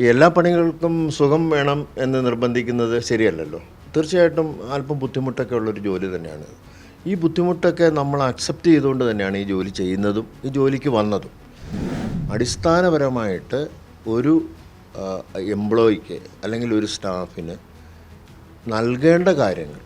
ഈ എല്ലാ പണികൾക്കും സുഖം വേണം എന്ന് നിർബന്ധിക്കുന്നത് ശരിയല്ലല്ലോ. തീർച്ചയായിട്ടും അല്പം ബുദ്ധിമുട്ടൊക്കെ ഉള്ളൊരു ജോലി തന്നെയാണ്. ഈ ബുദ്ധിമുട്ടൊക്കെ നമ്മൾ അക്സെപ്റ്റ് ചെയ്തുകൊണ്ട് തന്നെയാണ് ഈ ജോലി ചെയ്യുന്നതും ഈ ജോലിക്ക് വന്നതും. അടിസ്ഥാനപരമായിട്ട് ഒരു എംപ്ലോയിക്ക് അല്ലെങ്കിൽ ഒരു സ്റ്റാഫിന് നൽകേണ്ട കാര്യങ്ങൾ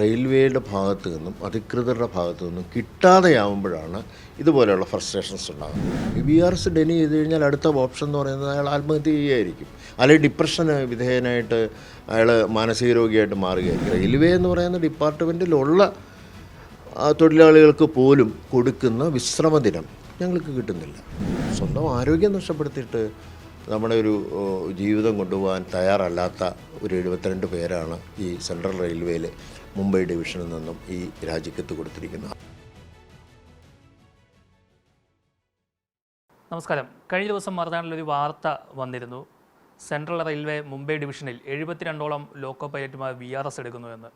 റെയിൽവേയുടെ ഭാഗത്തു നിന്നും അധികൃതരുടെ ഭാഗത്തു നിന്നും കിട്ടാതെയാവുമ്പോഴാണ് ഇതുപോലെയുള്ള ഫ്രസ്ട്രേഷൻസ് ഉണ്ടാകുന്നത്. ബി ആർ എസ് ഡെനി ചെയ്ത് കഴിഞ്ഞാൽ അടുത്ത ഓപ്ഷൻ എന്ന് പറയുന്നത് അയാൾ ആത്മഹത്യ ചെയ്യുകയായിരിക്കും. അല്ലെങ്കിൽ ഡിപ്രഷന് വിധേയനായിട്ട് അയാൾ മാനസിക രോഗിയായിട്ട് മാറുകയായിരിക്കും. റെയിൽവേ എന്ന് പറയുന്ന ഡിപ്പാർട്ട്മെന്റിലുള്ള തൊഴിലാളികൾക്ക് പോലും കൊടുക്കുന്ന വിശ്രമദിനം ഞങ്ങൾക്ക് കിട്ടുന്നില്ല. സ്വന്തം ആരോഗ്യം നഷ്ടപ്പെടുത്തിയിട്ട് നമ്മുടെ ഒരു ജീവിതം കൊണ്ടുപോകാൻ തയ്യാറല്ലാത്ത ഒരു എഴുപത്തിരണ്ട് പേരാണ് ഈ സെൻട്രൽ റെയിൽവേയിൽ മുംബൈ ഡിവിഷനിൽ നിന്നും ഈ രാജിക്കത്ത് കൊടുത്തിരിക്കുന്നത് നമസ്കാരം. കഴിഞ്ഞ ദിവസം മറുനാട്ടിലൊരു വാർത്ത വന്നിരുന്നു. സെൻട്രൽ റെയിൽവേ മുംബൈ ഡിവിഷനിൽ എഴുപത്തിരണ്ടോളം ലോക്കോ പൈലറ്റുമാർ വി ആർ എസ് എടുക്കുന്നു എന്ന്.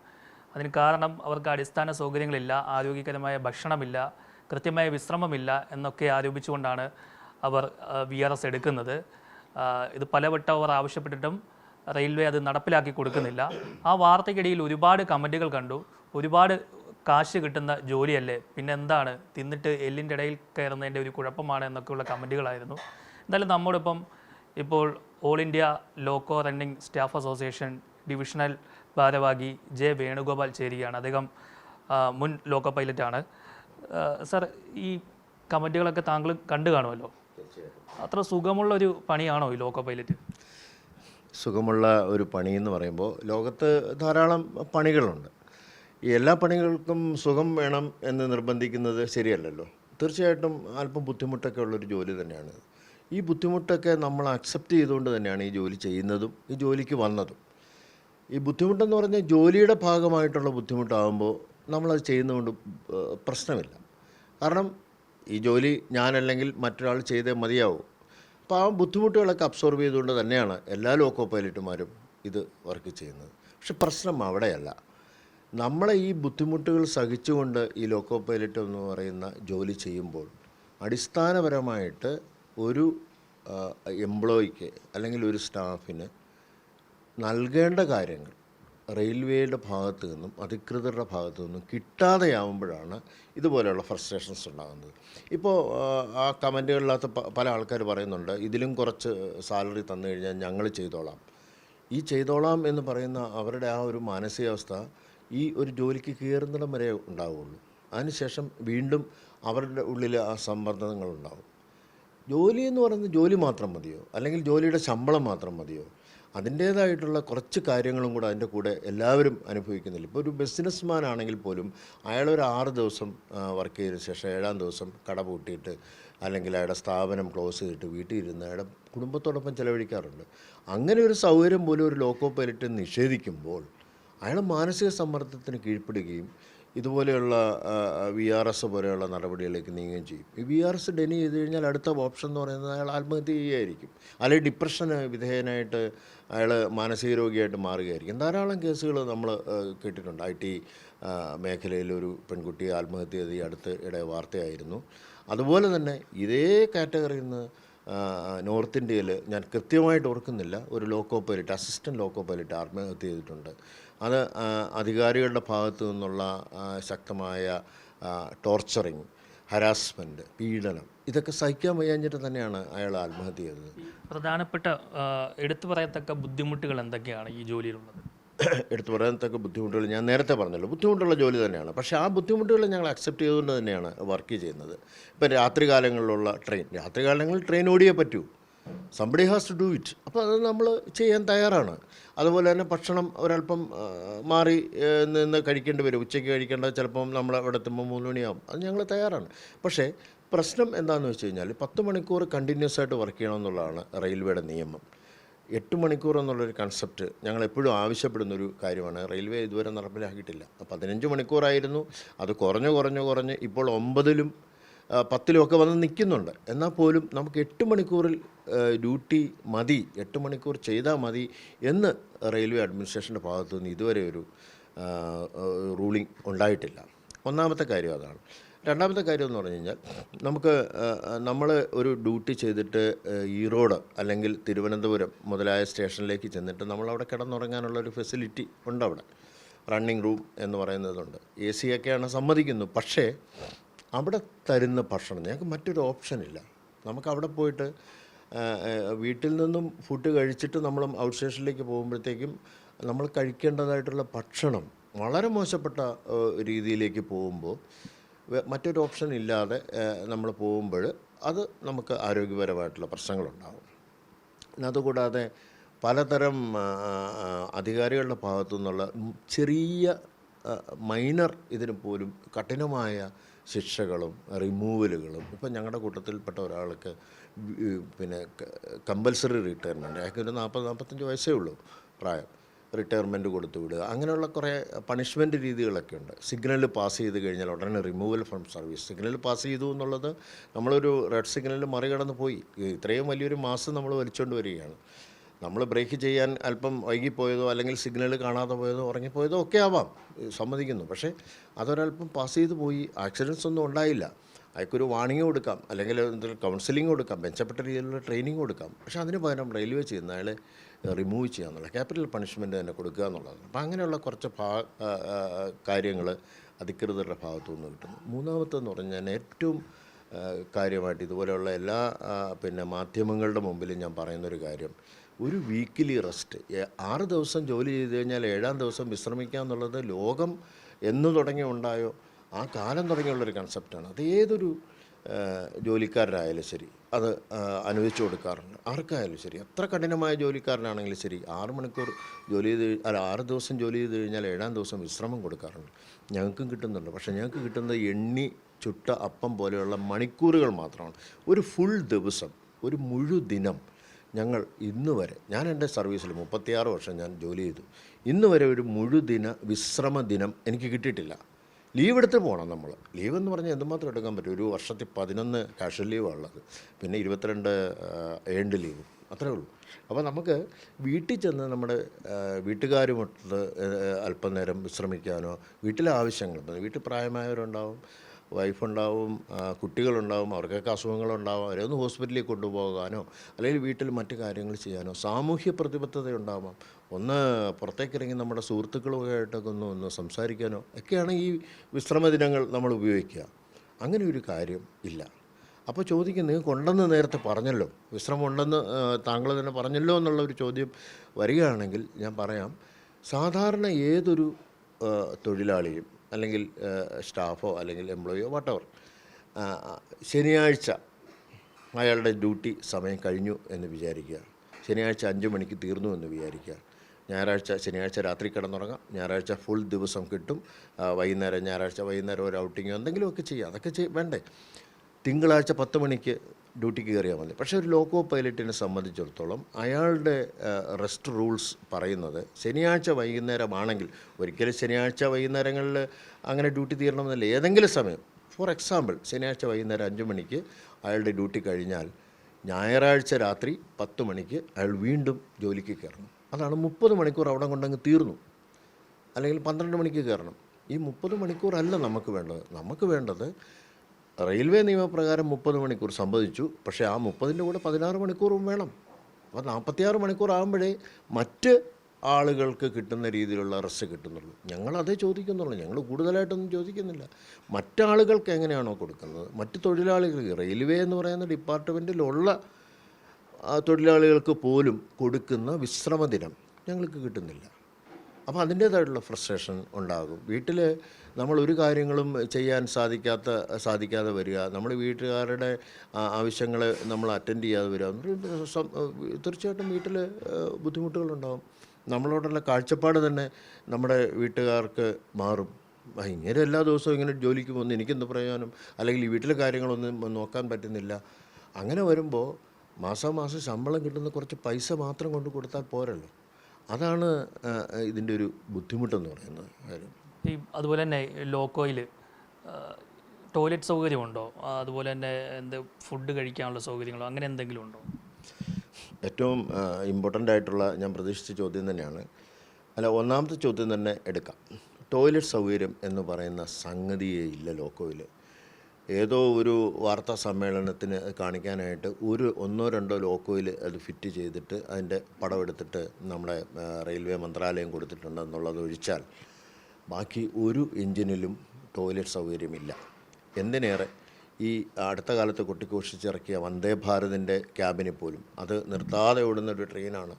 അതിന് കാരണം അവർക്ക് അടിസ്ഥാന സൗകര്യങ്ങളില്ല ആരോഗ്യകരമായ ഭക്ഷണമില്ല കൃത്യമായ വിശ്രമമില്ല എന്നൊക്കെ ആരോപിച്ചുകൊണ്ടാണ് അവർ വി ആർ എസ് എടുക്കുന്നത്. ഇത് പലവട്ടം അവർ ആവശ്യപ്പെട്ടിട്ടും റെയിൽവേ അത് നടപ്പിലാക്കി കൊടുക്കുന്നില്ല. ആ വാർത്തയ്ക്കിടയിൽ ഒരുപാട് കമന്റുകൾ കണ്ടു. ഒരുപാട് കാശ് കിട്ടുന്ന ജോലിയല്ലേ? പിന്നെ എന്താണ്? തിന്നിട്ട് എല്ലിന്റെ ഇടയിൽ കയറുന്നതിന്റെ ഒരു കുഴപ്പമാണ് എന്നൊക്കെയുള്ള കമന്റുകളായിരുന്നു. എന്തായാലും നമ്മോടൊപ്പം ഇപ്പോൾ all India loco running staff association divisional ഭാരവാഹി ജെ വേണുഗോപാൽ ചേരുകയാണ്. അദ്ദേഹം മുൻ ലോക്കോ പൈലറ്റാണ്. സർ ഈ കമന്റുകളൊക്കെ താങ്കൾ കണ്ടു കാണുമല്ലോ? അത്ര സുഖമുള്ള ഒരു പണിയാണോ ഈ ലോക്കോ പൈലറ്റ്? സുഖമുള്ള ഒരു പണി എന്ന് പറയുമ്പോൾ ലോകത്ത് ധാരാളം പണികളുണ്ട്. ഈ എല്ലാ പണികൾക്കും സുഖം വേണം എന്ന് നിർബന്ധിക്കുന്നത് ശരിയല്ലല്ലോ. തീർച്ചയായിട്ടും അല്പം ബുദ്ധിമുട്ടൊക്കെ ഉള്ളൊരു ജോലി തന്നെയാണ്. ഈ ബുദ്ധിമുട്ടൊക്കെ നമ്മൾ അക്സെപ്റ്റ് ചെയ്തുകൊണ്ട് തന്നെയാണ് ഈ ജോലി ചെയ്യുന്നതും ഈ ജോലിക്ക് വന്നതും. ഈ ബുദ്ധിമുട്ടെന്ന് പറഞ്ഞാൽ ജോലിയുടെ ഭാഗമായിട്ടുള്ള ബുദ്ധിമുട്ടാകുമ്പോൾ നമ്മളത് ചെയ്യുന്നതുകൊണ്ട് പ്രശ്നമില്ല. കാരണം ഈ ജോലി ഞാനല്ലെങ്കിൽ മറ്റൊരാൾ ചെയ്തേ മതിയാവും. അപ്പോൾ ആ ബുദ്ധിമുട്ടുകളൊക്കെ അബ്സോർവ് ചെയ്തുകൊണ്ട് തന്നെയാണ് എല്ലാ ലോക്കോ പൈലറ്റുമാരും ഇത് വർക്ക് ചെയ്യുന്നത്. പക്ഷെ പ്രശ്നം അവിടെയല്ല. നമ്മളെ ഈ ബുദ്ധിമുട്ടുകൾ സഹിച്ചുകൊണ്ട് ഈ ലോക്കോ പൈലറ്റ് എന്ന് പറയുന്ന ജോലി ചെയ്യുമ്പോൾ അടിസ്ഥാനപരമായിട്ട് ഒരു എംപ്ലോയിക്ക് അല്ലെങ്കിൽ ഒരു സ്റ്റാഫിന് നൽകേണ്ട കാര്യങ്ങൾ റെയിൽവേയുടെ ഭാഗത്തു നിന്നും അധികൃതരുടെ ഭാഗത്തു നിന്നും കിട്ടാതെയാവുമ്പോഴാണ് ഇതുപോലെയുള്ള ഫ്രസ്ട്രേഷൻസ് ഉണ്ടാകുന്നത്. ഇപ്പോൾ ആ, കമന്റുകളിലകത്ത് പല ആൾക്കാർ പറയുന്നുണ്ട് ഇതിലും കുറച്ച് സാലറി തന്നു കഴിഞ്ഞാൽ ഞങ്ങൾ ചെയ്തോളാം. ഈ ചെയ്തോളാം എന്ന് പറയുന്ന അവരുടെ ആ ഒരു മാനസികാവസ്ഥ ഈ ഒരു ജോലിക്ക് കയറുന്നിടം വരെ ഉണ്ടാവുകയുള്ളൂ അതിനുശേഷം വീണ്ടും അവരുടെ ഉള്ളിൽ ആ സമ്മർദ്ദങ്ങളുണ്ടാവും ജോലി എന്ന് പറയുന്നത് ജോലി മാത്രം മതിയോ? അല്ലെങ്കിൽ ജോലിയുടെ ശമ്പളം മാത്രം മതിയോ? അതിന്റേതായിട്ടുള്ള കുറച്ച് കാര്യങ്ങളും കൂടെ അതിന്റെ കൂടെ എല്ലാവരും അനുഭവിക്കുന്നില്ല. ഇപ്പോൾ ഒരു ബിസിനസ്മാൻ ആണെങ്കിൽ പോലും അയാൾ ഒരു ആറ് ദിവസം വർക്ക് ചെയ്തതിന് ശേഷം ഏഴാം ദിവസം കട പൂട്ടിയിട്ട് അല്ലെങ്കിൽ അയാളുടെ സ്ഥാപനം ക്ലോസ് ചെയ്തിട്ട് വീട്ടിൽ ഇരുന്ന് അയാളുടെ കുടുംബത്തോടൊപ്പം ചിലവഴിക്കാറുണ്ട്. അങ്ങനെ ഒരു സൗകര്യം പോലും ഒരു ലോക്കോ പൈലറ്റ് നിഷേധിക്കുമ്പോൾ അയാൾ മാനസിക സമ്മർദ്ദത്തിന് കീഴ്പ്പെടുകയും ഇതുപോലെയുള്ള വി ആർ എസ് പോലെയുള്ള നടപടികളിലേക്ക് നീങ്ങുകയും ചെയ്യും. ഈ വി ആർ എസ് ഡെനി ചെയ്ത് കഴിഞ്ഞാൽ അടുത്ത ഓപ്ഷൻ എന്ന് പറയുന്നത് അയാൾ ആത്മഹത്യ ചെയ്യുകയായിരിക്കും. അല്ലെങ്കിൽ ഡിപ്രഷന് വിധേയനായിട്ട് അയാൾ മാനസിക രോഗിയായിട്ട് മാറുകയായിരിക്കും. ധാരാളം കേസുകൾ നമ്മൾ കേട്ടിട്ടുണ്ട്. ഐ ടി മേഖലയിൽ ഒരു പെൺകുട്ടി ആത്മഹത്യ ചെയ്ത് ഈ അടുത്ത് ഇടെ വാർത്തയായിരുന്നു. അതുപോലെ തന്നെ ഇതേ കാറ്റഗറിയിൽ നിന്ന് നോർത്ത് ഇന്ത്യയിൽ ഞാൻ കൃത്യമായിട്ട് ഓർക്കുന്നില്ല. ഒരു loco pilot assistant loco pilot ആത്മഹത്യ ചെയ്തിട്ടുണ്ട്. അത് അധികാരികളുടെ ഭാഗത്തു നിന്നുള്ള ശക്തമായ ടോർച്ചറിങ് ഹരാസ്മെന്റ് പീഡനം ഇതൊക്കെ സഹിക്കാൻ വയ്യാഞ്ഞിട്ട് തന്നെയാണ് അയാൾ ആത്മഹത്യ ചെയ്തത്. പ്രധാനപ്പെട്ട എടുത്തു പറയത്തക്ക ബുദ്ധിമുട്ടുകൾ എന്തൊക്കെയാണ് ഈ ജോലിയിലുള്ളത്? എടുത്തു പറയത്തക്ക ബുദ്ധിമുട്ടുകൾ ഞാൻ നേരത്തെ പറഞ്ഞല്ലോ ബുദ്ധിമുട്ടുള്ള ജോലി തന്നെയാണ്. പക്ഷേ ആ ബുദ്ധിമുട്ടുകൾ ഞങ്ങൾ അക്സെപ്റ്റ് ചെയ്തുകൊണ്ട് തന്നെയാണ് വർക്ക് ചെയ്യുന്നത്. ഇപ്പം രാത്രികാലങ്ങളിലുള്ള ട്രെയിൻ രാത്രികാലങ്ങളിൽ ട്രെയിൻ ഓടിയേ പറ്റൂ. Somebody has to do it അപ്പോൾ അത് നമ്മൾ ചെയ്യാൻ തയ്യാറാണ്. അതുപോലെ തന്നെ ഭക്ഷണം ഒരല്പം മാറി നിന്ന് കഴിക്കേണ്ടി വരും. ഉച്ചയ്ക്ക് കഴിക്കേണ്ടത് ചിലപ്പം നമ്മൾ അവിടെ എത്തുമ്പോൾ മൂന്ന് മണിയാവും. അത് ഞങ്ങൾ തയ്യാറാണ്. പക്ഷേ പ്രശ്നം എന്താണെന്ന് വെച്ച് കഴിഞ്ഞാൽ പത്ത് മണിക്കൂർ കണ്ടിന്യൂസ് ആയിട്ട് വർക്ക് ചെയ്യണമെന്നുള്ളതാണ് റെയിൽവേയുടെ നിയമം. എട്ട് മണിക്കൂർ എന്നുള്ളൊരു കൺസെപ്റ്റ് ഞങ്ങൾ എപ്പോഴും ആവശ്യപ്പെടുന്നൊരു കാര്യമാണ്. റെയിൽവേ ഇതുവരെ നടപ്പിലാക്കിയിട്ടില്ല. പതിനഞ്ച് മണിക്കൂറായിരുന്നു. അത് കുറഞ്ഞ് കുറഞ്ഞ് കുറഞ്ഞ് ഇപ്പോൾ ഒമ്പതിലും ആ, പത്തിലും വന്ന് നിൽക്കുന്നുണ്ട്. എന്നാൽ പോലും നമുക്ക് എട്ട് മണിക്കൂറിൽ ഡ്യൂട്ടി മതി എട്ട് മണിക്കൂർ ചെയ്താൽ മതി എന്ന് റെയിൽവേ അഡ്മിനിസ്ട്രേഷന്റെ ഭാഗത്തു നിന്ന് ഇതുവരെ ഒരു റൂളിംഗ് ഉണ്ടായിട്ടില്ല. ഒന്നാമത്തെ കാര്യം അതാണ്. രണ്ടാമത്തെ കാര്യം എന്ന് പറഞ്ഞു കഴിഞ്ഞാൽ നമുക്ക് നമ്മൾ ഒരു ഡ്യൂട്ടി ചെയ്തിട്ട് ഈറോഡ് അല്ലെങ്കിൽ തിരുവനന്തപുരം മുതലായ സ്റ്റേഷനിലേക്ക് ചെന്നിട്ട് നമ്മൾ നമ്മളവിടെ കിടന്നുറങ്ങാനുള്ള ഒരു ഫെസിലിറ്റി ഉണ്ട് അവിടെ. റണ്ണിങ് റൂം എന്ന് പറയുന്നതുണ്ട്. എ സി ഒക്കെയാണ് സമ്മതിക്കുന്നു. പക്ഷേ അവിടെ തരുന്ന ഭക്ഷണം ഞങ്ങൾക്ക് മറ്റൊരു ഓപ്ഷൻ ഇല്ല. നമുക്ക് അവിടെ പോയിട്ട് വീട്ടിൽ നിന്നും ഫുഡ് കഴിച്ചിട്ട് നമ്മൾ ഔട്ട് സ്റ്റേഷനിലേക്ക് പോകുമ്പോഴത്തേക്കും നമ്മൾ കഴിക്കേണ്ടതായിട്ടുള്ള ഭക്ഷണം വളരെ മോശപ്പെട്ട രീതിയിലേക്ക് പോകുമ്പോൾ മറ്റൊരു ഓപ്ഷൻ ഇല്ലാതെ നമ്മൾ പോകുമ്പോൾ അത് നമുക്ക് ആരോഗ്യപരമായിട്ടുള്ള പ്രശ്നങ്ങളുണ്ടാകും അതുകൂടാതെ പലതരം അധികാരികളുടെ ഭാഗത്തു നിന്നുള്ള ചെറിയ മൈനർ ഇതിന് പോലും കഠിനമായ ശിക്ഷകളും റിമൂവലുകളും. ഇപ്പം ഞങ്ങളുടെ കൂട്ടത്തിൽപ്പെട്ട ഒരാൾക്ക് പിന്നെ കമ്പൽസറി റിട്ടയർമെന്റ് അയാൾക്ക് ഒരു നാൽപ്പത് നാൽപ്പത്തഞ്ച് വയസ്സേ ഉള്ളൂ പ്രായം. റിട്ടയർമെന്റ് കൊടുത്തു വിടുക. അങ്ങനെയുള്ള കുറേ പണിഷ്മെന്റ് രീതികളൊക്കെ ഉണ്ട്. സിഗ്നൽ പാസ് ചെയ്ത് കഴിഞ്ഞാൽ ഉടനെ removal from service. Signal pass ചെയ്തു എന്നുള്ളത് നമ്മളൊരു റെഡ് സിഗ്നൽ മറികടന്ന് പോയി. ഇത്രയും വലിയൊരു മാസം നമ്മൾ വലിച്ചുകൊണ്ട് വരികയാണ്. നമ്മൾ ബ്രേക്ക് ചെയ്യാൻ അല്പം വൈകിപ്പോയതോ അല്ലെങ്കിൽ സിഗ്നൽ കാണാതെ പോയതോ ഉറങ്ങിപ്പോയതോ ഒക്കെ ആവാം. സമ്മതിക്കുന്നു. പക്ഷേ അതൊരല്പം പാസ് ചെയ്ത് പോയി. ആക്സിഡൻസ് ഒന്നും ഉണ്ടായില്ല. അയാൾക്കൊരു വാണിംഗ് കൊടുക്കാം. അല്ലെങ്കിൽ കൗൺസിലിംഗ് കൊടുക്കാം. മെച്ചപ്പെട്ട രീതിയിലുള്ള ട്രെയിനിങ് കൊടുക്കാം. പക്ഷേ അതിന് പകരം റെയിൽവേ ചെയ്യുന്ന അയാളെ റിമൂവ് ചെയ്യുക എന്നുള്ളത് ക്യാപിറ്റൽ പണിഷ്മെന്റ് തന്നെ കൊടുക്കുക എന്നുള്ളതാണ്. അപ്പോൾ അങ്ങനെയുള്ള കുറച്ച് ഭാ കാര്യങ്ങൾ അധികൃതരുടെ ഭാഗത്തു നിന്ന് കിട്ടുന്നു. മൂന്നാമത്തെന്ന് പറഞ്ഞാൽ ഏറ്റവും കാര്യമായിട്ട് ഇതുപോലെയുള്ള എല്ലാ പിന്നെ മാധ്യമങ്ങളുടെ മുമ്പിലും ഞാൻ പറയുന്നൊരു കാര്യം. ഒരു വീക്കിലി റെസ്റ്റ്. ആറ് ദിവസം ജോലി ചെയ്ത് കഴിഞ്ഞാൽ ഏഴാം ദിവസം വിശ്രമിക്കുക എന്നുള്ളത് ലോകം എന്ന് തുടങ്ങി ഉണ്ടായോ? ആ കാലം തുടങ്ങിയുള്ളൊരു കൺസെപ്റ്റാണ്. അത് ഏതൊരു ജോലിക്കാരനായാലും ശരി അത് അനുവദിച്ചു കൊടുക്കാറുണ്ട്. ആർക്കായാലും ശരി എത്ര കഠിനമായ ജോലിക്കാരനാണെങ്കിലും ശരി ആറ് മണിക്കൂർ ജോലി ചെയ്ത് അല്ല ആറ് ദിവസം ജോലി ചെയ്ത് കഴിഞ്ഞാൽ ഏഴാം ദിവസം വിശ്രമം കൊടുക്കാറുണ്ട്. ഞങ്ങൾക്കും കിട്ടുന്നുണ്ട്. പക്ഷേ ഞങ്ങൾക്ക് കിട്ടുന്നത് എണ്ണി ചുട്ട അപ്പം പോലെയുള്ള മണിക്കൂറുകൾ മാത്രമാണ്. ഒരു ഫുൾ ദിവസം ഒരു മുഴുദിനം ഞങ്ങൾ ഇന്ന് വരെ ഞാൻ എന്റെ സർവീസിൽ മുപ്പത്തിയാറ് വർഷം ഞാൻ ജോലി ചെയ്തു. ഇന്ന് വരെ ഒരു മുഴുദിന വിശ്രമ ദിനം എനിക്ക് കിട്ടിയിട്ടില്ല. ലീവ് എടുത്ത് പോകണം നമ്മൾ. ലീവ് എന്ന് പറഞ്ഞാൽ എന്തുമാത്രം എടുക്കാൻ പറ്റും? ഒരു വർഷത്തിൽ പതിനൊന്ന് കാഷ്വൽ ലീവാണ് ഉള്ളത്. പിന്നെ ഇരുപത്തിരണ്ട് ഏണ്ട് ലീവും. അത്രേ ഉള്ളൂ. അപ്പോൾ നമുക്ക് വീട്ടിൽ ചെന്ന് നമ്മുടെ വീട്ടുകാരുമൊത്ത് അല്പനേരം വിശ്രമിക്കാനോ വീട്ടിലെ ആവശ്യങ്ങൾ വീട്ടിൽ പ്രായമായവരുണ്ടാവും. വൈഫുണ്ടാവും കുട്ടികളുണ്ടാവും അവർക്കൊക്കെ അസുഖങ്ങളുണ്ടാവും അവരെ ഒന്ന് ഹോസ്പിറ്റലിൽ കൊണ്ടുപോകാനോ അല്ലെങ്കിൽ വീട്ടിൽ മറ്റു കാര്യങ്ങൾ ചെയ്യാനോ സാമൂഹ്യ പ്രതിബദ്ധത ഉണ്ടാവാം ഒന്ന് പുറത്തേക്കിറങ്ങി നമ്മുടെ സുഹൃത്തുക്കളുമായിട്ടൊക്കെ ഒന്ന് ഒന്ന് സംസാരിക്കാനോ ഒക്കെയാണ് ഈ വിശ്രമ ദിനങ്ങൾ നമ്മൾ ഉപയോഗിക്കുക. അങ്ങനെ ഒരു കാര്യം ഇല്ല. അപ്പോൾ ചോദിക്കും നിങ്ങൾക്ക് ഉണ്ടെന്ന് നേരത്തെ പറഞ്ഞല്ലോ വിശ്രമം ഉണ്ടെന്ന് താങ്കൾ തന്നെ പറഞ്ഞല്ലോ എന്നുള്ള ഒരു ചോദ്യം വരികയാണെങ്കിൽ ഞാൻ പറയാം സാധാരണ ഏതൊരു തൊഴിലാളിയും അല്ലെങ്കിൽ സ്റ്റാഫോ അല്ലെങ്കിൽ എംപ്ലോയിയോ വട്ടവർ ശനിയാഴ്ച അയാളുടെ ഡ്യൂട്ടി സമയം കഴിഞ്ഞു എന്ന് വിചാരിക്കുക. ശനിയാഴ്ച അഞ്ച് മണിക്ക് തീർന്നു എന്ന് വിചാരിക്കുക. ഞായറാഴ്ച ശനിയാഴ്ച രാത്രി കിടന്നുറങ്ങാം. ഞായറാഴ്ച ഫുൾ ദിവസം കിട്ടും. വൈകുന്നേരം ഞായറാഴ്ച വൈകുന്നേരം ഒരു ഔട്ടിങ്ങോ എന്തെങ്കിലുമൊക്കെ ചെയ്യാം. അതൊക്കെ ചെയ് വേണ്ടേ? തിങ്കളാഴ്ച പത്ത് മണിക്ക് ഡ്യൂട്ടിക്ക് കയറിയാൽ മതി. പക്ഷേ ഒരു ലോക്കോ പൈലറ്റിനെ സംബന്ധിച്ചിടത്തോളം അയാളുടെ റെസ്റ്റ് റൂൾസ് പറയുന്നത് ശനിയാഴ്ച വൈകുന്നേരമാണെങ്കിൽ ഒരിക്കലും ശനിയാഴ്ച വൈകുന്നേരങ്ങളിൽ അങ്ങനെ ഡ്യൂട്ടി തീരണമെന്നില്ല. ഏതെങ്കിലും സമയം ഫോർ എക്സാമ്പിൾ ശനിയാഴ്ച വൈകുന്നേരം അഞ്ച് മണിക്ക് അയാളുടെ ഡ്യൂട്ടി കഴിഞ്ഞാൽ ഞായറാഴ്ച രാത്രി പത്ത് മണിക്ക് അയാൾ വീണ്ടും ജോലിക്ക് കയറണം. അതാണ് മുപ്പത് മണിക്കൂർ അവിടെ കൊണ്ടങ്ങ് തീർന്നു. അല്ലെങ്കിൽ പന്ത്രണ്ട് മണിക്ക് കയറണം. ഈ മുപ്പത് മണിക്കൂറല്ല നമുക്ക് വേണ്ടത്. നമുക്ക് വേണ്ടത് റെയിൽവേ നിയമപ്രകാരം മുപ്പത് മണിക്കൂർ സംഭവിച്ചു പക്ഷേ ആ മുപ്പതിന്റെ കൂടെ പതിനാറ് മണിക്കൂറും വേണം. അപ്പോൾ നാൽപ്പത്തിയാറ് മണിക്കൂർ ആകുമ്പോഴേ മറ്റ് ആളുകൾക്ക് കിട്ടുന്ന രീതിയിലുള്ള റെസ്റ്റ് കിട്ടുന്നുള്ളൂ. ഞങ്ങൾ അതേ ചോദിക്കുന്നുള്ളൂ. ഞങ്ങൾ കൂടുതലായിട്ടൊന്നും ചോദിക്കുന്നില്ല. മറ്റാളുകൾക്ക് എങ്ങനെയാണോ കൊടുക്കുന്നത്? മറ്റ് തൊഴിലാളികൾക്ക് റെയിൽവേ എന്ന് പറയുന്ന ഡിപ്പാർട്ട്മെന്റിലുള്ള തൊഴിലാളികൾക്ക് പോലും കൊടുക്കുന്ന വിശ്രമദിനം ഞങ്ങൾക്ക് കിട്ടുന്നില്ല. അപ്പോൾ അതിന്റേതായിട്ടുള്ള ഫ്രസ്ട്രേഷൻ ഉണ്ടാകും. വീട്ടിൽ നമ്മൾ ഒരു കാര്യങ്ങളും ചെയ്യാൻ സാധിക്കാത്ത സാധിക്കാതെ വരിക നമ്മൾ വീട്ടുകാരുടെ ആവശ്യങ്ങളെ നമ്മൾ അറ്റൻഡ് ചെയ്യാതെ വരിക തീർച്ചയായിട്ടും വീട്ടിൽ ബുദ്ധിമുട്ടുകളുണ്ടാകും നമ്മളോടുള്ള കാഴ്ചപ്പാട് തന്നെ നമ്മുടെ വീട്ടുകാർക്ക് മാറും. ഭയങ്കര എല്ലാ ദിവസവും ഇങ്ങനെ ജോലിക്ക് പോകുന്നു എനിക്കെന്ത് പ്രയോജനം? അല്ലെങ്കിൽ ഈ വീട്ടിലെ കാര്യങ്ങളൊന്നും നോക്കാൻ പറ്റുന്നില്ല. അങ്ങനെ വരുമ്പോൾ മാസാമാസം ശമ്പളം കിട്ടുന്ന കുറച്ച് പൈസ മാത്രം കൊണ്ട് കൊടുത്താൽ പോരല്ലോ. അതാണ് ഇതിന്റെ ഒരു ബുദ്ധിമുട്ടെന്ന് പറയുന്നത്. കാര്യം ഈ അതുപോലെ തന്നെ ലോക്കോയിൽ ടോയ്ലറ്റ് സൗകര്യമുണ്ടോ? അതുപോലെ തന്നെ എന്ത് ഫുഡ് കഴിക്കാനുള്ള സൗകര്യങ്ങളോ? അങ്ങനെ എന്തെങ്കിലും ഉണ്ടോ? ഏറ്റവും ഇമ്പോർട്ടന്റ് ആയിട്ടുള്ള ഞാൻ പ്രതീക്ഷിച്ച ചോദ്യം തന്നെയാണ്. അല്ല ഒന്നാമത്തെ ചോദ്യം തന്നെ എടുക്കാം. ടോയ്ലറ്റ് സൗകര്യം എന്ന് പറയുന്ന സംഗതിയേ ഇല്ല ലോക്കോയിൽ ഏതോ ഒരു വാർത്താ സമ്മേളനത്തിന് കാണിക്കാനായിട്ട് ഒരു ഒന്നോ രണ്ടോ ലോക്കോയിൽ അത് ഫിറ്റ് ചെയ്തിട്ട് അതിന്റെ പടമെടുത്തിട്ട് നമ്മുടെ റെയിൽവേ മന്ത്രാലയം കൊടുത്തിട്ടുണ്ടെന്നുള്ളത് ഒഴിച്ചാൽ ബാക്കി ഒരു എഞ്ചിനിലും ടോയ്ലറ്റ് സൗകര്യമില്ല. എന്തിനേറെ? ഈ അടുത്ത കാലത്ത് കൊട്ടിഘോഷിച്ചിറക്കിയ വന്ദേ ഭാരതിന്റെ ക്യാബിനിൽ പോലും അത് നിർത്താതെ ഓടുന്ന ഒരു ട്രെയിനാണ്.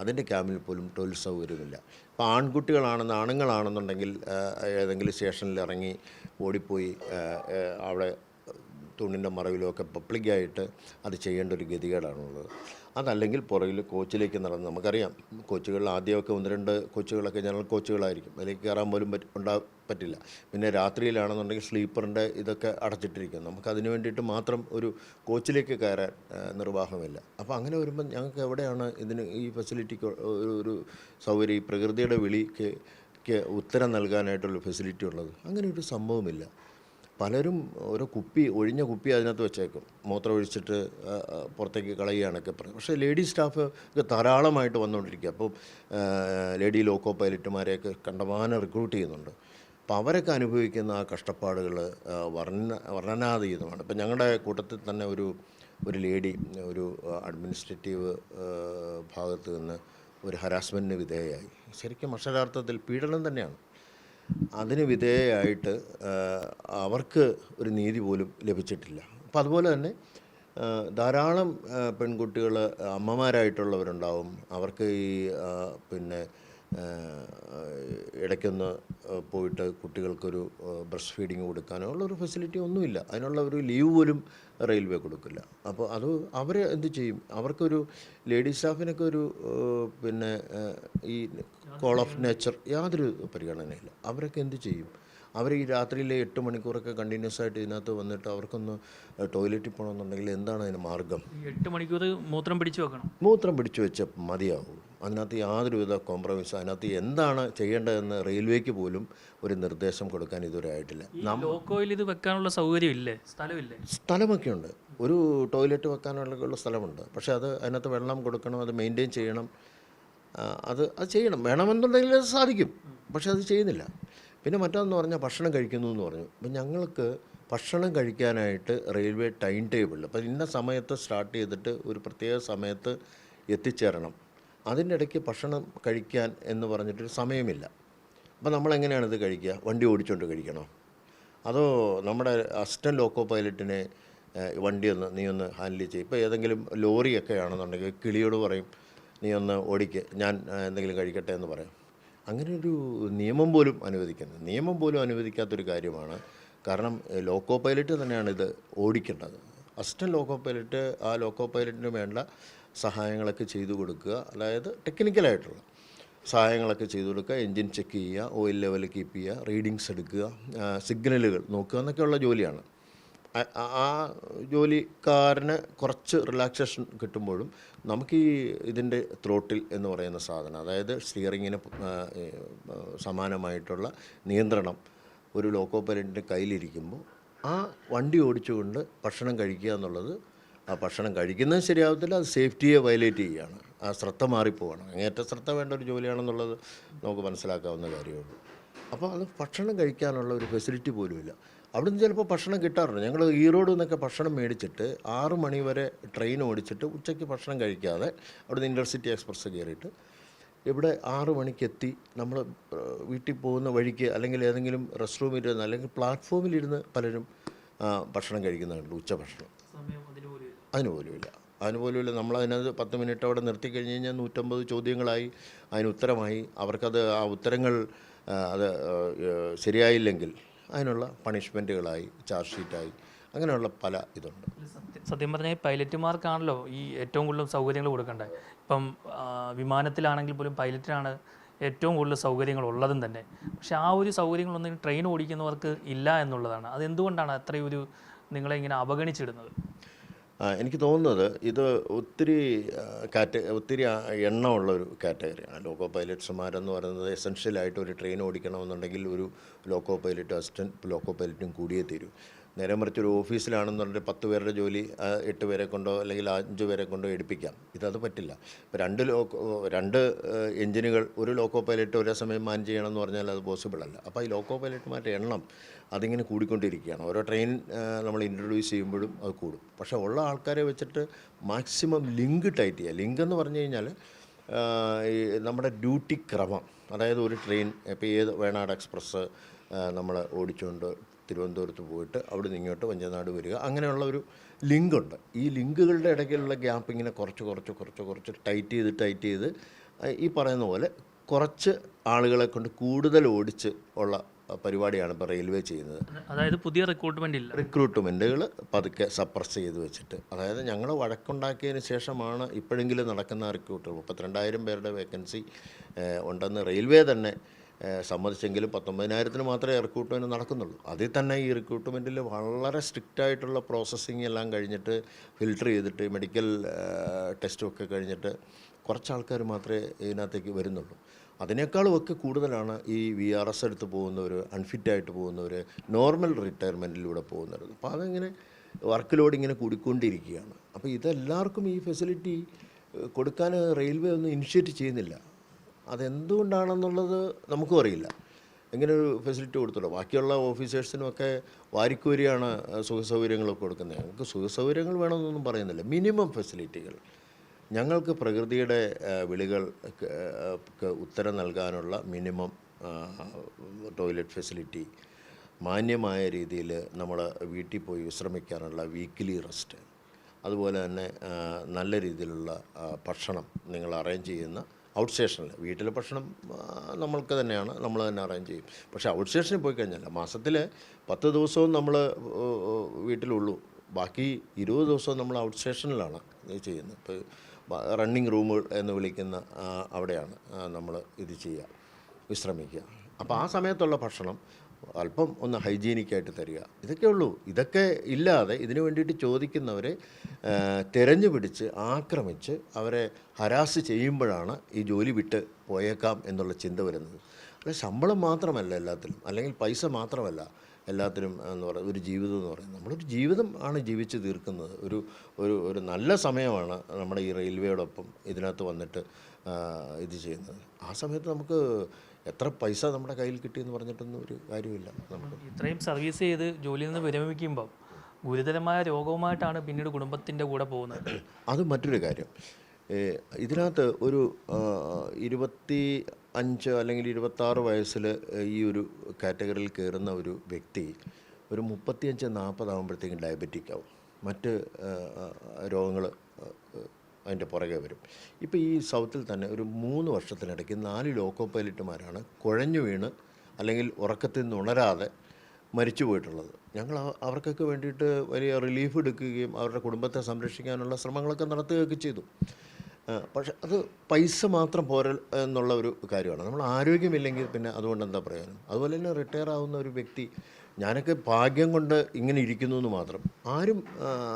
അതിന്റെ ക്യാബിനിൽ പോലും ടോയ്ലറ്റ് സൗകര്യമില്ല. ഇപ്പോൾ ആൺകുട്ടികളാണെന്ന് ആണുങ്ങളാണെന്നുണ്ടെങ്കിൽ ഏതെങ്കിലും സ്റ്റേഷനിൽ ഇറങ്ങി ഓടിപ്പോയി അവിടെ തുണിന്റെ മറവിലോ ഒക്കെ പബ്ലിക്കായിട്ട് അത് ചെയ്യേണ്ട ഒരു ഗതികേടാണുള്ളത്. അതല്ലെങ്കിൽ പുറകിൽ കോച്ചിലേക്ക് നടന്ന് നമുക്കറിയാം കോച്ചുകളിൽ ആദ്യമൊക്കെ ഒന്ന് രണ്ട് കോച്ചുകളൊക്കെ ജനറൽ കോച്ചുകളായിരിക്കും. അതിലേക്ക് കയറാൻ പോലും ഉണ്ടാ പറ്റില്ല. പിന്നെ രാത്രിയിലാണെന്നുണ്ടെങ്കിൽ സ്ലീപ്പറിന്റെ ഇതൊക്കെ അടച്ചിട്ടിരിക്കും. നമുക്ക് അതിന് വേണ്ടിയിട്ട് മാത്രം ഒരു കോച്ചിലേക്ക് കയറാൻ നിർവാഹമില്ല. അപ്പോൾ അങ്ങനെ വരുമ്പോൾ ഞങ്ങൾക്ക് എവിടെയാണ് ഇതിന് ഈ ഫെസിലിറ്റിക്ക് ഒരു സൗകര്യം ഈ പ്രകൃതിയുടെ വിളിക്ക് ഉത്തരം നൽകാനായിട്ടുള്ള ഫെസിലിറ്റി ഉള്ളത്? അങ്ങനെ ഒരു സംഭവമില്ല. പലരും ഓരോ കുപ്പി ഒഴിഞ്ഞ കുപ്പി അതിനകത്ത് വെച്ചേക്കും. മൂത്രം ഒഴിച്ചിട്ട് പുറത്തേക്ക് കളയുകയാണൊക്കെ പറയും. പക്ഷേ ലേഡി സ്റ്റാഫ് ഒക്കെ ധാരാളമായിട്ട് വന്നുകൊണ്ടിരിക്കുക. അപ്പോൾ ലേഡി ലോക്കോ പൈലറ്റുമാരെയൊക്കെ കണ്ടമാനം റിക്രൂട്ട് ചെയ്യുന്നുണ്ട്. അപ്പോൾ അവരൊക്കെ അനുഭവിക്കുന്ന ആ കഷ്ടപ്പാടുകൾ വർണ വർണനാതീതമാണ്. ഇപ്പം ഞങ്ങളുടെ കൂട്ടത്തിൽ തന്നെ ഒരു ഒരു ലേഡി ഒരു അഡ്മിനിസ്ട്രേറ്റീവ് ഭാഗത്ത് നിന്ന് ഒരു ഹരാസ്മെന്റിന് വിധേയയായി. ശരിക്കും അക്ഷരാർത്ഥത്തിൽ പീഡനം തന്നെയാണ്. അതിന് വിധേയമായിട്ട് അവർക്ക് ഒരു നീതി പോലും ലഭിച്ചിട്ടില്ല. അപ്പോൾ അതുപോലെ തന്നെ ധാരാളം പെൺകുട്ടികൾ അമ്മമാരായിട്ടുള്ളവരുണ്ടാവും. അവർക്ക് ഈ പിന്നെ ഇടയ്ക്കൊന്ന് പോയിട്ട് കുട്ടികൾക്കൊരു ബ്രസ്റ്റ് ഫീഡിങ് കൊടുക്കാനോ ഉള്ളൊരു ഫെസിലിറ്റി ഒന്നുമില്ല. അതിനുള്ള ഒരു ലീവ് പോലും റെയിൽവേ കൊടുക്കില്ല. അപ്പോൾ അത് അവർ എന്ത് ചെയ്യും? അവർക്കൊരു ലേഡി സ്റ്റാഫിനൊക്കെ ഒരു പിന്നെ ഈ കോൾ ഓഫ് നേച്ചർ യാതൊരു പരിഗണനയില്ല. അവരൊക്കെ എന്ത് ചെയ്യും? അവർ ഈ രാത്രിയിലെ എട്ട് മണിക്കൂറൊക്കെ കണ്ടിന്യൂസ് ആയിട്ട് ഇതിനകത്ത് വന്നിട്ട് അവർക്കൊന്ന് ടോയ്ലറ്റിൽ പോകണമെന്നുണ്ടെങ്കിൽ എന്താണ് അതിന് മാർഗം? എട്ട് മണിക്കൂർ മൂത്രം പിടിച്ചു വെക്കണം. മൂത്രം പിടിച്ചു വെച്ച മതിയാവും. അതിനകത്ത് യാതൊരുവിധ കോംപ്രമൈസ് അതിനകത്ത് എന്താണ് ചെയ്യേണ്ടതെന്ന് റെയിൽവേക്ക് പോലും ഒരു നിർദ്ദേശം കൊടുക്കാൻ ഇതുവരെ ആയിട്ടില്ല. ലോക്കോയിൽ ഇത് വെക്കാനുള്ള സൗകര്യം ഇല്ലേ സ്ഥലമില്ലേ? സ്ഥലമൊക്കെ ഉണ്ട് ഒരു ടോയ്ലറ്റ് വെക്കാനുള്ള സ്ഥലമുണ്ട്. പക്ഷേ അത് അതിനകത്ത് വെള്ളം കൊടുക്കണം അത് മെയിന്റെയിൻ ചെയ്യണം. അത് അത് ചെയ്യണം. വേണമെന്നുണ്ടെങ്കിൽ അത് സാധിക്കും. പക്ഷെ അത് ചെയ്യുന്നില്ല. പിന്നെ മറ്റൊന്ന് പറഞ്ഞാൽ ഭക്ഷണം കഴിക്കുന്നു എന്ന് പറഞ്ഞു. അപ്പം ഞങ്ങൾക്ക് ഭക്ഷണം കഴിക്കാനായിട്ട് റെയിൽവേ ടൈം ടേബിൾ അപ്പം ഇന്ന സമയത്ത് സ്റ്റാർട്ട് ചെയ്തിട്ട് ഒരു പ്രത്യേക സമയത്ത് എത്തിച്ചേരണം. അതിന്റെ ഇടയ്ക്ക് ഭക്ഷണം കഴിക്കാൻ എന്ന് പറഞ്ഞിട്ടൊരു സമയമില്ല. അപ്പം നമ്മളെങ്ങനെയാണ് ഇത് കഴിക്കുക? വണ്ടി ഓടിച്ചുകൊണ്ട് കഴിക്കണോ? അതോ നമ്മുടെ അസിസ്റ്റന്റ് ലോക്കോ പൈലറ്റിനെ വണ്ടി ഒന്ന് നീ ഒന്ന് ഹാൻഡിൽ ചെയ്യും. ഇപ്പോൾ ഏതെങ്കിലും ലോറിയൊക്കെ ആണെന്നുണ്ടെങ്കിൽ കിളിയോട് പറയും നീ ഒന്ന് ഓടിക്ക് ഞാൻ എന്തെങ്കിലും കഴിക്കട്ടെ എന്ന് പറയും. അങ്ങനെ ഒരു നിയമം പോലും അനുവദിക്കുന്നത്. നിയമം പോലും അനുവദിക്കാത്തൊരു കാര്യമാണ്. കാരണം ലോക്കോ പൈലറ്റ് തന്നെയാണ് ഇത് ഓടിക്കേണ്ടത്. അസിസ്റ്റന്റ് ലോക്കോ പൈലറ്റ് ആ ലോക്കോ പൈലറ്റിന് വേണ്ട സഹായങ്ങളൊക്കെ ചെയ്തു കൊടുക്കുക. അതായത് ടെക്നിക്കലായിട്ടുള്ള സഹായങ്ങളൊക്കെ ചെയ്തു കൊടുക്കുക. എൻജിൻ ചെക്ക് ചെയ്യുക ഓയിൽ ലെവൽ കീപ്പ് ചെയ്യുക റീഡിങ്സ് എടുക്കുക സിഗ്നലുകൾ നോക്കുക എന്നൊക്കെയുള്ള ജോലിയാണ്. ആ- ജോലിക്കാരന് കുറച്ച് റിലാക്സേഷൻ കിട്ടുമ്പോഴും നമുക്ക് ഈ ഇതിന്റെ ത്രോട്ടിൽ എന്ന് പറയുന്ന സാധനം അതായത് സ്റ്റിയറിങ്ങിന് സമാനമായിട്ടുള്ള നിയന്ത്രണം ഒരു ലോക്കോ പൈലറ്റിന്റെ കയ്യിലിരിക്കുമ്പോൾ ആ വണ്ടി ഓടിച്ചുകൊണ്ട് ഭക്ഷണം കഴിക്കുക എന്നുള്ളത് ആ ഭക്ഷണം കഴിക്കുന്നത് ശരിയാവത്തില്ല അത് സേഫ്റ്റിയെ വയലേറ്റ് ചെയ്യുകയാണ്. ആ ശ്രദ്ധ മാറിപ്പോവാണ്. അങ്ങേറ്റ ശ്രദ്ധ വേണ്ട ഒരു ജോലിയാണെന്നുള്ളത് നമുക്ക് മനസ്സിലാക്കാവുന്ന കാര്യമുള്ളൂ. അപ്പോൾ അത് ഭക്ഷണം കഴിക്കാനുള്ള ഒരു ഫെസിലിറ്റി പോലുമില്ല അവിടുന്ന് ചിലപ്പോൾ ഭക്ഷണം കിട്ടാറുണ്ട്. ഞങ്ങൾ ഈറോഡിൽ നിന്നൊക്കെ ഭക്ഷണം മേടിച്ചിട്ട് ആറ് മണി വരെ ട്രെയിൻ ഓടിച്ചിട്ട് ഉച്ചയ്ക്ക് ഭക്ഷണം കഴിക്കാതെ അവിടുന്ന് ഇന്റർസിറ്റി എക്സ്പ്രസ് കയറിയിട്ട് ഇവിടെ ആറ് മണിക്ക് എത്തി. നമ്മൾ വീട്ടിൽ പോകുന്ന വഴിക്ക് അല്ലെങ്കിൽ ഏതെങ്കിലും റെസ്റ്റ് റൂമിൽ ഇരുന്ന് അല്ലെങ്കിൽ പ്ലാറ്റ്ഫോമിലിരുന്ന് പലരും ഭക്ഷണം കഴിക്കുന്നുണ്ട് ഉച്ചഭക്ഷണം. അതിന് പോലും ഇല്ല. പോലുമില്ല അതിന് പോലുമില്ല നമ്മൾ അതിനകത്ത് പത്ത് മിനിറ്റ് അവിടെ നിർത്തി കഴിഞ്ഞ് കഴിഞ്ഞാൽ നൂറ്റമ്പത് ചോദ്യങ്ങളായി. അതിന് ഉത്തരമായി. അവർക്കത് ആ ഉത്തരങ്ങൾ അത് ശരിയായില്ലെങ്കിൽ അതിനുള്ള പണിഷ്മെന്റുകളായി ചാർജ് ഷീറ്റായി അങ്ങനെയുള്ള പല ഇതുണ്ട്. സത്യം പറഞ്ഞാൽ പൈലറ്റുമാർക്കാണല്ലോ ഈ ഏറ്റവും കൂടുതൽ സൗകര്യങ്ങൾ കൊടുക്കേണ്ടത് ഇപ്പം വിമാനത്തിലാണെങ്കിൽ പോലും പൈലറ്റിനാണ് ഏറ്റവും കൂടുതൽ സൗകര്യങ്ങൾ ഉള്ളതും തന്നെ. പക്ഷെ ആ ഒരു സൗകര്യങ്ങളൊന്നും ട്രെയിൻ ഓടിക്കുന്നവർക്ക് ഇല്ല എന്നുള്ളതാണ്. അതെന്തുകൊണ്ടാണ് അത്രയും ഒരു നിങ്ങളെ ഇങ്ങനെ അവഗണിച്ചിടുന്നത്? എനിക്ക് തോന്നുന്നത് ഇത് ഒത്തിരി കാറ്റ ഒത്തിരി എണ്ണമുള്ള ഒരു കാറ്റഗറിയാണ്. ലോക്കോ പൈലറ്റ്സുമാരെന്ന് പറയുന്നത് എസെൻഷ്യലായിട്ട് ഒരു ട്രെയിൻ ഓടിക്കണമെന്നുണ്ടെങ്കിൽ ഒരു ലോക്കോ പൈലറ്റും അസിസ്റ്റന്റ് ലോക്കോ പൈലറ്റും കൂടിയേ തീരൂ. നേരെ മറിച്ച് ഒരു ഓഫീസിലാണെന്നുണ്ടെങ്കിൽ പത്ത് പേരുടെ ജോലി എട്ട് പേരെ കൊണ്ടോ അല്ലെങ്കിൽ അഞ്ച് പേരെ കൊണ്ടോ എടുപ്പിക്കാം. ഇതത് പറ്റില്ല. ഇപ്പോൾ രണ്ട് ലോക്കോ രണ്ട് എഞ്ചിനുകൾ ഒരു ലോക്കോ പൈലറ്റ് ഒരേ സമയം മാൻ ചെയ്യണം എന്ന് പറഞ്ഞാൽ അത് പോസിബിൾ അല്ല അപ്പോൾ ഈ ലോക്കോ പൈലറ്റുമാരുടെ എണ്ണം അതിങ്ങനെ കൂടിക്കൊണ്ടിരിക്കുകയാണ്. ഓരോ ട്രെയിൻ നമ്മൾ ഇൻട്രൊഡ്യൂസ് ചെയ്യുമ്പോഴും അത് കൂടും. പക്ഷേ ഉള്ള ആൾക്കാരെ വെച്ചിട്ട് മാക്സിമം ലിങ്ക് ടൈറ്റ് ചെയ്യുക. ലിങ്ക് എന്ന് പറഞ്ഞു കഴിഞ്ഞാൽ ഈ നമ്മുടെ ഡ്യൂട്ടി ക്രമം. അതായത് ഒരു ട്രെയിൻ ഇപ്പോൾ ഏത് വേണാട് എക്സ്പ്രസ് നമ്മൾ ഓടിച്ചുകൊണ്ട് തിരുവനന്തപുരത്ത് പോയിട്ട് അവിടെ നിന്ന് ഇങ്ങോട്ട് വഞ്ചനാട് വരിക. അങ്ങനെയുള്ള ഒരു ലിങ്കുണ്ട്. ഈ ലിങ്കുകളുടെ ഇടയ്ക്കുള്ള ഗ്യാപ്പ് ഇങ്ങനെ കുറച്ച് കുറച്ച് കുറച്ച് കുറച്ച് ടൈറ്റ് ചെയ്ത് ടൈറ്റ് ചെയ്ത് ഈ പറയുന്ന പോലെ കുറച്ച് ആളുകളെ കൊണ്ട് കൂടുതൽ ഓടിച്ച് ഉള്ള പരിപാടിയാണ് ഇപ്പോൾ റെയിൽവേ ചെയ്യുന്നത്. അതായത് പുതിയ റിക്രൂട്ട്മെന്റ് ഇല്ല. റിക്രൂട്ട്മെന്റുകൾ പതുക്കെ സപ്രസ് ചെയ്ത് വെച്ചിട്ട്. അതായത് ഞങ്ങൾ വഴക്കുണ്ടാക്കിയതിന് ശേഷമാണ് ഇപ്പോഴെങ്കിലും നടക്കുന്ന റിക്രൂട്ട് മുപ്പത്തിരണ്ടായിരം പേരുടെ വേക്കൻസി ഉണ്ടെന്ന് റെയിൽവേ തന്നെ സമ്മതിച്ചെങ്കിലും പത്തൊമ്പതിനായിരത്തിന് മാത്രമേ റിക്രൂട്ട്മെന്റ് നടക്കുന്നുള്ളൂ. അതിൽ തന്നെ ഈ റിക്രൂട്ട്മെന്റിൽ വളരെ സ്ട്രിക്റ്റ് ആയിട്ടുള്ള പ്രോസസ്സിങ് എല്ലാം കഴിഞ്ഞിട്ട് ഫിൽട്ടർ ചെയ്തിട്ട് മെഡിക്കൽ ടെസ്റ്റും ഒക്കെ കഴിഞ്ഞിട്ട് കുറച്ച് ആൾക്കാർ മാത്രമേ ഇതിനകത്തേക്ക് വരുന്നുള്ളൂ. അതിനേക്കാളും ഒക്കെ കൂടുതലാണ് ഈ വി ആർ എസ് എടുത്ത് പോകുന്നവർ അൺഫിറ്റായിട്ട് പോകുന്നവർ നോർമൽ റിട്ടയർമെന്റിലൂടെ പോകുന്നവർ അപ്പോൾ അതങ്ങനെ വർക്ക് ലോഡ് ഇങ്ങനെ കൂടിക്കൊണ്ടിരിക്കുകയാണ്. അപ്പോൾ ഇതെല്ലാവർക്കും ഈ ഫെസിലിറ്റി കൊടുക്കാൻ റെയിൽവേ ഒന്നും ഇനിഷ്യേറ്റ് ചെയ്യുന്നില്ല. അതെന്തുകൊണ്ടാണെന്നുള്ളത് നമുക്കും അറിയില്ല. ഇങ്ങനെ ഒരു ഫെസിലിറ്റി കൊടുത്തുള്ളൂ ബാക്കിയുള്ള ഓഫീസേഴ്സിനുമൊക്കെ വാരിക്കോരിയാണ് സുഖസൗകര്യങ്ങളൊക്കെ കൊടുക്കുന്നത്. ഞങ്ങൾക്ക് സുഖസൗകര്യങ്ങൾ വേണമെന്നൊന്നും പറയുന്നില്ല. മിനിമം ഫെസിലിറ്റികൾ. ഞങ്ങൾക്ക് പ്രകൃതിയുടെ വിളികൾക്ക് ഉത്തരം നൽകാനുള്ള മിനിമം ടോയ്ലറ്റ് ഫെസിലിറ്റി. മാന്യമായ രീതിയിൽ നമ്മൾ വീട്ടിൽ പോയി വിശ്രമിക്കാനുള്ള വീക്കിലി റെസ്റ്റ്. അതുപോലെ തന്നെ നല്ല രീതിയിലുള്ള ഭക്ഷണം നിങ്ങൾ അറേഞ്ച് ചെയ്യുന്ന ഔട്ട് സ്റ്റേഷനിൽ വീട്ടിലെ ഭക്ഷണം നമ്മൾക്ക് തന്നെയാണ്. നമ്മൾ തന്നെ അറേഞ്ച് ചെയ്യും. പക്ഷേ ഔട്ട് സ്റ്റേഷനിൽ പോയി കഴിഞ്ഞാൽ മാസത്തിൽ പത്ത് ദിവസവും നമ്മൾ വീട്ടിലുള്ളൂ. ബാക്കി ഇരുപത് ദിവസവും നമ്മൾ ഔട്ട് സ്റ്റേഷനിലാണ് ചെയ്യുന്നത്. ഇപ്പോൾ റണ്ണിങ് റൂമുകൾ എന്ന് വിളിക്കുന്ന അവിടെയാണ് നമ്മൾ ഇത് ചെയ്യുക വിശ്രമിക്കുക. അപ്പോൾ ആ സമയത്തുള്ള ഭക്ഷണം അല്പം ഒന്ന് ഹൈജീനിക്കായിട്ട് തരിക. ഇതൊക്കെ ഉള്ളൂ. ഇതൊക്കെ ഇല്ലാതെ ഇതിനു വേണ്ടിയിട്ട് ചോദിക്കുന്നവരെ തിരഞ്ഞു പിടിച്ച് ആക്രമിച്ച് അവരെ ഹരാസ് ചെയ്യുമ്പോഴാണ് ഈ ജോലി വിട്ട് പോയേക്കാം എന്നുള്ള ചിന്ത വരുന്നത്. അല്ല ശമ്പളം മാത്രമല്ല എല്ലാത്തിലും. അല്ലെങ്കിൽ പൈസ മാത്രമല്ല എല്ലാത്തിനും എന്ന് പറയുന്നത് ഒരു ജീവിതം എന്ന് പറയുന്നത്. നമ്മളൊരു ജീവിതം ആണ് ജീവിച്ച് തീർക്കുന്നത്. ഒരു ഒരു ഒരു നല്ല സമയമാണ് നമ്മുടെ ഈ റെയിൽവേയോടൊപ്പം ഇതിനകത്ത് വന്നിട്ട് ഇത് ചെയ്യുന്നത്. ആ സമയത്ത് നമുക്ക് എത്ര പൈസ നമ്മുടെ കയ്യിൽ കിട്ടിയെന്ന് പറഞ്ഞിട്ടൊന്നും ഒരു കാര്യമില്ല നമുക്ക്. ഇത്രയും സർവീസ് ചെയ്ത് ജോലിയിൽ നിന്ന് വിരമിക്കുമ്പോൾ ഗുരുതരമായ രോഗവുമായിട്ടാണ് പിന്നീട് കുടുംബത്തിന്റെ കൂടെ പോകുന്നത്. അത് മറ്റൊരു കാര്യം. ഇതിനകത്ത് ഒരു ഇരുപത്തി അഞ്ച് അല്ലെങ്കിൽ ഇരുപത്താറ് വയസ്സിൽ ഈ ഒരു കാറ്റഗറിയിൽ കയറുന്ന ഒരു വ്യക്തി ഒരു മുപ്പത്തിയഞ്ച് നാൽപ്പതാകുമ്പോഴത്തേക്കും ഡയബറ്റിക് ആവും മറ്റ് രോഗങ്ങൾ അതിന്റെ പുറകെ വരും. ഇപ്പോൾ ഈ സൗത്തിൽ തന്നെ ഒരു മൂന്ന് വർഷത്തിനിടയ്ക്ക് നാല് ലോക്കോ പൈലറ്റുമാരാണ് കുഴഞ്ഞു വീണ് അല്ലെങ്കിൽ ഉറക്കത്തിൽ നിന്ന് ഉണരാതെ മരിച്ചു പോയിട്ടുള്ളത്. ഞങ്ങൾ അവ- അവർക്കൊക്കെ വേണ്ടിയിട്ട് വലിയ റിലീഫ് എടുക്കുകയും അവരുടെ കുടുംബത്തെ സംരക്ഷിക്കാനുള്ള ശ്രമങ്ങളൊക്കെ നടത്തുകയൊക്കെ ചെയ്തു. പക്ഷെ അത് പൈസ മാത്രം പോര എന്നുള്ള ഒരു കാര്യമാണ്. നമ്മൾ ആരോഗ്യമില്ലെങ്കിൽ പിന്നെ അതുകൊണ്ട് എന്താ പ്രയോജനം? അതുപോലെ തന്നെ റിട്ടയർ ആവുന്ന ഒരു വ്യക്തി ഞാനൊക്കെ ഭാഗ്യം കൊണ്ട് ഇങ്ങനെ ഇരിക്കുന്നു എന്ന് മാത്രം. ആരും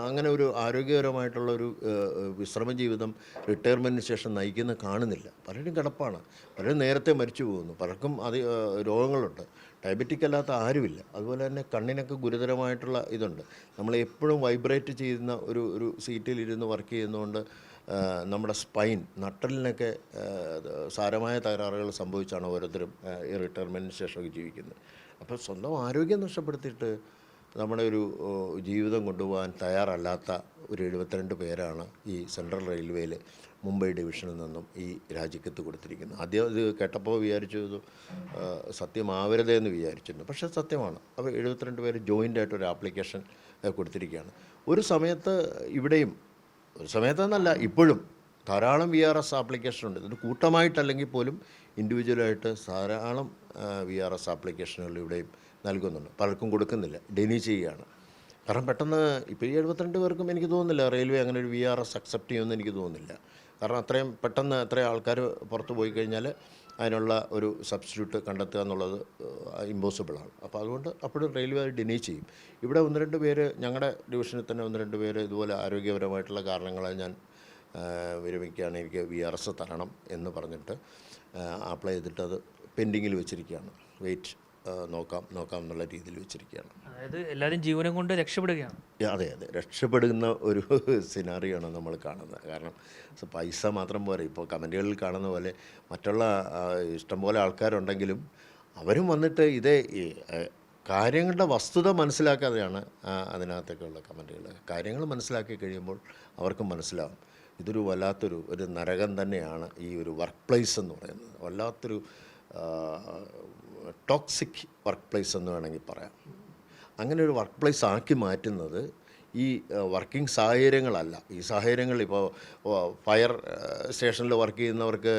അങ്ങനെ ഒരു ആരോഗ്യകരമായിട്ടുള്ള ഒരു വിശ്രമ ജീവിതം റിട്ടയർമെന്റിന് ശേഷം നയിക്കുന്ന കാണുന്നില്ല. പലരും കിടപ്പാണ്. പലരും നേരത്തെ മരിച്ചു പോകുന്നു. പലർക്കും അത് രോഗങ്ങളുണ്ട്. ഡയബറ്റിക് അല്ലാത്ത ആരുമില്ല. അതുപോലെ തന്നെ കണ്ണിനൊക്കെ ഗുരുതരമായിട്ടുള്ള ഇതുണ്ട്. നമ്മൾ എപ്പോഴും വൈബ്രേറ്റ് ചെയ്യുന്ന ഒരു ഒരു സീറ്റിലിരുന്ന് വർക്ക് ചെയ്യുന്നതുകൊണ്ട് നമ്മുടെ സ്പൈൻ നട്ടലിനൊക്കെ സാരമായ തകരാറുകൾ സംഭവിച്ചാണ് ഓരോരുത്തരും ഈ റിട്ടയർമെന്റിന് ശേഷമൊക്കെ ജീവിക്കുന്നത്. അപ്പോൾ സ്വന്തം ആരോഗ്യം നഷ്ടപ്പെടുത്തിയിട്ട് നമ്മുടെ ഒരു ജീവിതം കൊണ്ടുപോകാൻ തയ്യാറല്ലാത്ത ഒരു എഴുപത്തിരണ്ട് പേരാണ് ഈ സെൻട്രൽ റെയിൽവേയിൽ മുംബൈ ഡിവിഷനിൽ നിന്നും ഈ രാജിക്കത്ത് കൊടുത്തിരിക്കുന്നത്. ആദ്യം ഇത് കേട്ടപ്പോൾ വിചാരിച്ചു ഇത് ആ, സത്യമാവരുതേ എന്ന് വിചാരിച്ചിരുന്നു. പക്ഷേ സത്യമാണ്. അപ്പോൾ എഴുപത്തിരണ്ട് പേര് ജോയിന്റ് ആയിട്ട് ഒരു ആപ്ലിക്കേഷൻ കൊടുത്തിരിക്കുകയാണ്. ഒരു സമയത്ത് ഇവിടെയും ഒരു സമയത്തെന്നല്ല ഇപ്പോഴും ധാരാളം വി ആർ എസ് ആപ്ലിക്കേഷൻ ഉണ്ട്. ഇത് കൂട്ടമായിട്ടല്ലെങ്കിൽ പോലും ഇൻഡിവിജ്വലായിട്ട് ധാരാളം വി ആർ എസ് ആപ്ലിക്കേഷനുകൾ ഇവിടെയും നൽകുന്നുണ്ട്. പലർക്കും കൊടുക്കുന്നില്ല. ഡെനി ചെയ്യുകയാണ്. കാരണം പെട്ടെന്ന് ഇപ്പോൾ ഈ എഴുപത്തിരണ്ട് പേർക്കും എനിക്ക് തോന്നുന്നില്ല റെയിൽവേ അങ്ങനെ ഒരു വി ആർ എസ് അക്സെപ്റ്റ് ചെയ്യുമെന്ന് എനിക്ക് തോന്നുന്നില്ല. കാരണം അത്രയും പെട്ടെന്ന് അത്രയും ആൾക്കാർ പുറത്ത് പോയി കഴിഞ്ഞാൽ അതിനുള്ള ഒരു സബ്സ്റ്റിറ്റ്യൂട്ട് കണ്ടെത്തുക എന്നുള്ളത് ഇമ്പോസിബിളാണ് അപ്പോൾ അതുകൊണ്ട് അപ്പോഴും റെയിൽവേ ഡിനൈ ചെയ്യും. ഇവിടെ ഒന്ന് രണ്ട് പേര് ഞങ്ങളുടെ ഡിവിഷനിൽ തന്നെ ഒന്ന് രണ്ട് പേര് ഇതുപോലെ ആരോഗ്യപരമായിട്ടുള്ള കാരണങ്ങളെ ഞാൻ വിരമിക്കുകയാണ്. എനിക്ക് വി ആർ എസ് തരണം എന്ന് പറഞ്ഞിട്ട് അപ്ലൈ ചെയ്തിട്ട് അത് പെൻഡിങ്ങിൽ വെച്ചിരിക്കുകയാണ്. വെയിറ്റ് നോക്കാം നോക്കാം എന്നുള്ള രീതിയിൽ വെച്ചിരിക്കുകയാണ്. അതായത് എല്ലാവരും ജീവനം കൊണ്ട് രക്ഷപ്പെടുകയാണ്. അതെ അതെ. രക്ഷപ്പെടുന്ന ഒരു സിനാറിയാണ് നമ്മൾ കാണുന്നത്. കാരണം പൈസ മാത്രം പോരെ. ഇപ്പോൾ കമന്റുകളിൽ കാണുന്ന പോലെ മറ്റുള്ള ഇഷ്ടംപോലെ ആൾക്കാരുണ്ടെങ്കിലും അവരും വന്നിട്ട് ഇതേ കാര്യങ്ങളുടെ വസ്തുത മനസ്സിലാക്കാതെയാണ് അതിനകത്തൊക്കെയുള്ള കമന്റുകൾ കാര്യങ്ങൾ മനസ്സിലാക്കി കഴിയുമ്പോൾ അവർക്കും മനസ്സിലാവും. ഇതൊരു വല്ലാത്തൊരു ഒരു നരകം തന്നെയാണ് ഈ ഒരു വർക്ക് പ്ലേസ് എന്ന് പറയുന്നത്. വല്ലാത്തൊരു ടോക്സിക് വർക്ക് പ്ലേസ് എന്ന് വേണമെങ്കിൽ പറയാം. അങ്ങനെ ഒരു വർക്ക് പ്ലേസ് ആക്കി മാറ്റുന്നത് ഈ വർക്കിംഗ് സാഹചര്യങ്ങളല്ല. ഈ സാഹചര്യങ്ങൾ ഇപ്പോൾ ഫയർ സ്റ്റേഷനിൽ വർക്ക് ചെയ്യുന്നവർക്ക്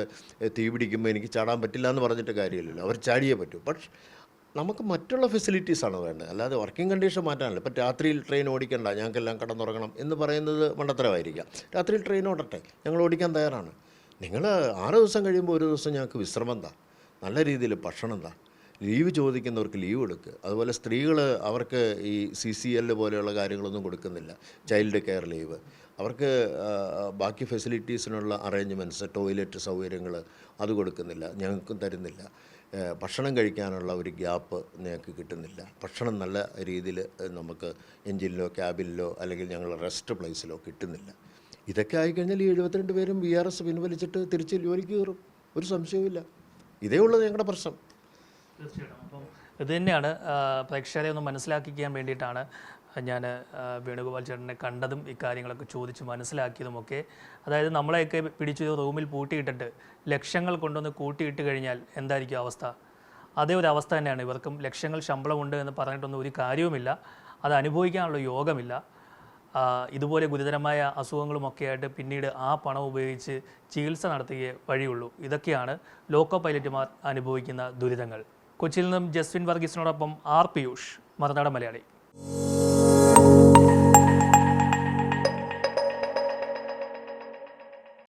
തീ പിടിക്കുമ്പോൾ എനിക്ക് ചാടാൻ പറ്റില്ല എന്ന് പറഞ്ഞിട്ട് കാര്യമില്ലല്ലോ. അവർ ചാടിയേ പറ്റൂ. പക്ഷെ നമുക്ക് മറ്റുള്ള ഫെസിലിറ്റീസാണ് വേണ്ടത്. അല്ലാതെ വർക്കിംഗ് കണ്ടീഷൻ മാറ്റാനല്ല. ഇപ്പം രാത്രിയിൽ ട്രെയിൻ ഓടിക്കണ്ട ഞങ്ങൾക്കെല്ലാം കടന്നുറങ്ങണം എന്ന് പറയുന്നത് മണ്ടത്തരമായിരിക്കാം. രാത്രിയിൽ ട്രെയിൻ ഓടട്ടെ ഞങ്ങൾ ഓടിക്കാൻ തയ്യാറാണ്. നിങ്ങൾ ആറ് ദിവസം കഴിയുമ്പോൾ ഒരു ദിവസം ഞങ്ങൾക്ക് വിശ്രമം താ. നല്ല രീതിയിൽ ഭക്ഷണം താ. ലീവ് ചോദിക്കുന്നവർക്ക് ലീവ് കൊടുക്കുക അതുപോലെ സ്ത്രീകൾ അവർക്ക് ഈ സി സി എൽ പോലെയുള്ള കാര്യങ്ങളൊന്നും കൊടുക്കുന്നില്ല. ചൈൽഡ് കെയർ ലീവ് അവർക്ക് ബാക്കി ഫെസിലിറ്റീസിനുള്ള അറേഞ്ച്മെന്റ്സ് ടോയ്ലറ്റ് സൗകര്യങ്ങൾ അത് കൊടുക്കുന്നില്ല. ഞങ്ങൾക്കും തരുന്നില്ല. ഭക്ഷണം കഴിക്കാനുള്ള ഒരു ഗ്യാപ്പ് ഞങ്ങൾക്ക് കിട്ടുന്നില്ല. ഭക്ഷണം നല്ല രീതിയിൽ നമുക്ക് എഞ്ചിനിലോ ക്യാബിനിലോ അല്ലെങ്കിൽ ഞങ്ങൾ റെസ്റ്റ് പ്ലേസിലോ കിട്ടുന്നില്ല. ഇതൊക്കെ ആയിക്കഴിഞ്ഞാൽ ഈ എഴുപത്തിരണ്ട് പേരും ബി ആർ എസ് പിൻവലിച്ചിട്ട് തിരിച്ച് ജോലിക്ക് കയറും. ഒരു സംശയവുമില്ല. ഇതേ ഉള്ളത് ഞങ്ങളുടെ പ്രശ്നം. തീർച്ചയായിട്ടും. അപ്പം ഇത് തന്നെയാണ് പ്രേക്ഷകരെ ഒന്ന് മനസ്സിലാക്കിക്കാൻ വേണ്ടിയിട്ടാണ് ഞാൻ വേണുഗോപാൽ ചേട്ടനെ കണ്ടതും ഇക്കാര്യങ്ങളൊക്കെ ചോദിച്ച് മനസ്സിലാക്കിയതുമൊക്കെ അതായത് നമ്മളെയൊക്കെ പിടിച്ച് റൂമിൽ പൂട്ടിയിട്ടിട്ട് ലക്ഷങ്ങൾ കൊണ്ടുവന്ന് കൂട്ടിയിട്ട് കഴിഞ്ഞാൽ എന്തായിരിക്കും അവസ്ഥ? അതേ ഒരു അവസ്ഥ തന്നെയാണ്. ഇവർക്കും ലക്ഷങ്ങൾ ശമ്പളമുണ്ട് എന്ന് പറഞ്ഞിട്ടൊന്നും ഒരു കാര്യവുമില്ല. അത് അനുഭവിക്കാനുള്ള യോഗമില്ല. ഇതുപോലെ ഗുരുതരമായ അസുഖങ്ങളുമൊക്കെ ആയിട്ട് പിന്നീട് ആ പണം ഉപയോഗിച്ച് ചികിത്സ നടത്തുകയേ വഴിയുള്ളൂ. ഇതൊക്കെയാണ് ലോക്കോ പൈലറ്റുമാർ അനുഭവിക്കുന്ന ദുരിതങ്ങൾ. കൊച്ചിയിൽ നിന്നും ജസ്വിൻ വർഗീസിനോടൊപ്പം ആർ പിയൂഷ്. മറുനാടൻ മലയാളി.